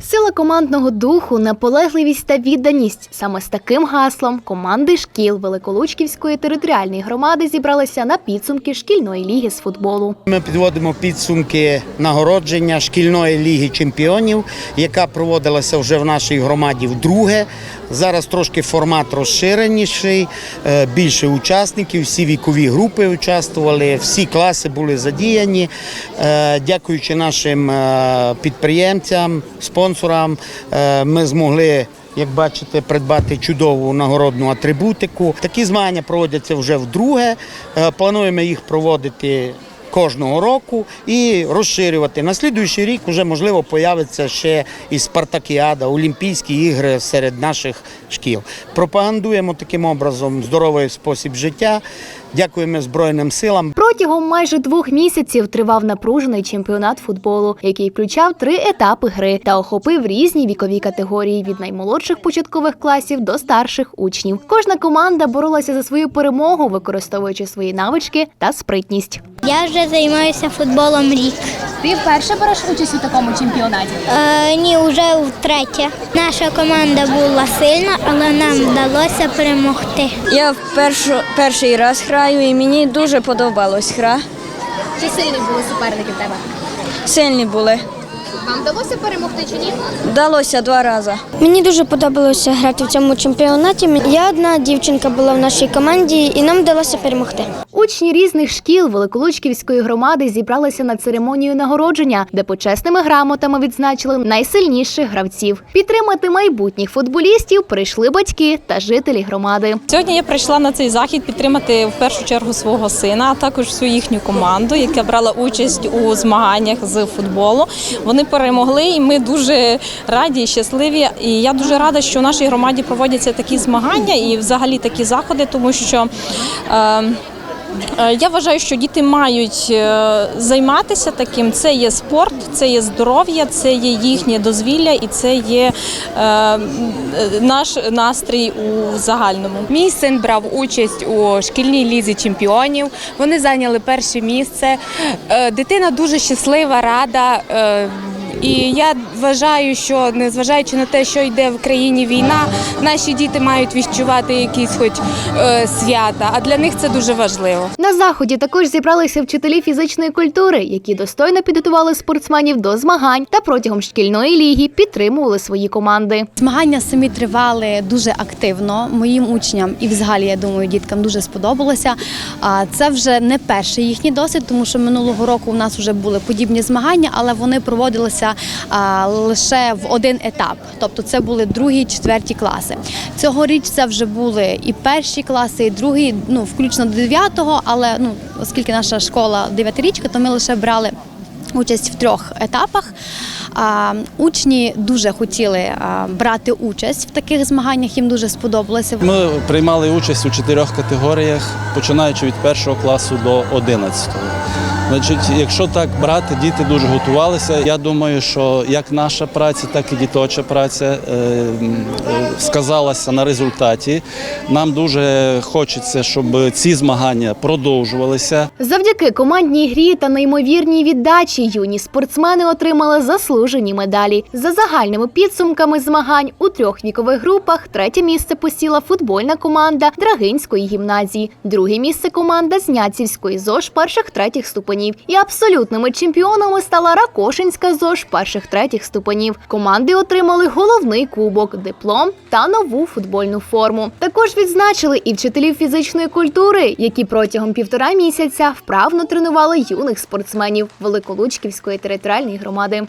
Сила командного духу, наполегливість та відданість. Саме з таким гаслом команди шкіл Великолучківської територіальної громади зібралися на підсумки шкільної ліги з футболу. Ми підводимо підсумки нагородження шкільної ліги чемпіонів, яка проводилася вже в нашій громаді вдруге. Зараз трошки формат розширеніший, е, більше учасників, всі вікові групи участвували, всі класи були задіяні. Е, Дякуючи нашим е, підприємцям, спонсорам, е, ми змогли. Як бачите, придбати чудову нагородну атрибутику. Такі змагання проводяться вже вдруге. Е, Плануємо їх проводити кожного року і розширювати. На слідуючий рік вже можливо появиться ще і спартакіада, Олімпійські ігри серед наших шкіл. Пропагандуємо таким образом здоровий спосіб життя. Дякуємо Збройним силам. Протягом майже двох місяців тривав напружений чемпіонат футболу, який включав три етапи гри та охопив різні вікові категорії від наймолодших початкових класів до старших учнів. Кожна команда боролася за свою перемогу, використовуючи свої навички та спритність. Я вже займаюся футболом рік. Ти вперше береш участь у такому чемпіонаті. Е, ні, вже втретє. Наша команда була сильна, але нам вдалося перемогти. Я вперше, перший раз граю і мені дуже подобалась гра. Чи сильні були суперники в тебе? Сильні були. Вам вдалося перемогти чи ні? Вдалося два рази. Мені дуже подобалося грати в цьому чемпіонаті. Я одна дівчинка була в нашій команді, і нам вдалося перемогти. Учні різних шкіл Великолучківської громади зібралися на церемонію нагородження, де почесними грамотами відзначили найсильніших гравців. Підтримати майбутніх футболістів прийшли батьки та жителі громади. Сьогодні я прийшла на цей захід підтримати в першу чергу свого сина, а також всю їхню команду, яка брала участь у змаганнях з футболу. Вони перемогли, і ми дуже раді і щасливі. І я дуже рада, що в нашій громаді проводяться такі змагання і взагалі такі заходи, тому що. Е, Е, Я вважаю, що діти мають е, займатися таким. Це є спорт, це є здоров'я, це є їхнє дозвілля і це є е, е, наш настрій у загальному. Мій син брав участь у шкільній лізі чемпіонів. Вони зайняли перше місце. Е, Дитина дуже щаслива, рада. І я вважаю, що незважаючи на те, що йде в країні війна, наші діти мають відчувати якісь хоч е, свята, а для них це дуже важливо. На заході також зібралися вчителі фізичної культури, які достойно підготували спортсменів до змагань та протягом шкільної ліги підтримували свої команди. Змагання самі тривали дуже активно. Моїм учням і взагалі я думаю, діткам дуже сподобалося. А це вже не перший їхній досвід, тому що минулого року у нас вже були подібні змагання, але вони проводилися а, лише в один етап. Тобто це були другі, четверті класи. Цьогоріч це вже були і перші класи, і другі, ну включно до дев'ятого. Але ну оскільки наша школа дев'ятирічка, то ми лише брали участь в трьох етапах. Учні дуже хотіли брати участь в таких змаганнях. Їм дуже сподобалося. Ми приймали участь у чотирьох категоріях, починаючи від першого класу до одинадцятого. Значить, якщо так брати, діти дуже готувалися. Я думаю, що як наша праця, так і діточа праця е, е, сказалася на результаті. Нам дуже хочеться, щоб ці змагання продовжувалися. Завдяки командній грі та неймовірній віддачі юні спортсмени отримали заслужені медалі. За загальними підсумками змагань у трьох вікових групах третє місце посіла футбольна команда Драгинської гімназії, друге місце команда Зняцівської ЗОЖ перших третіх ступенів. І абсолютними чемпіонами стала Ракошинська ЗОЖ перших третіх ступенів. Команди отримали головний кубок, диплом та нову футбольну форму. Також відзначили і вчителів фізичної культури, які протягом півтора місяця вправно тренували юних спортсменів Великолучківської територіальної громади.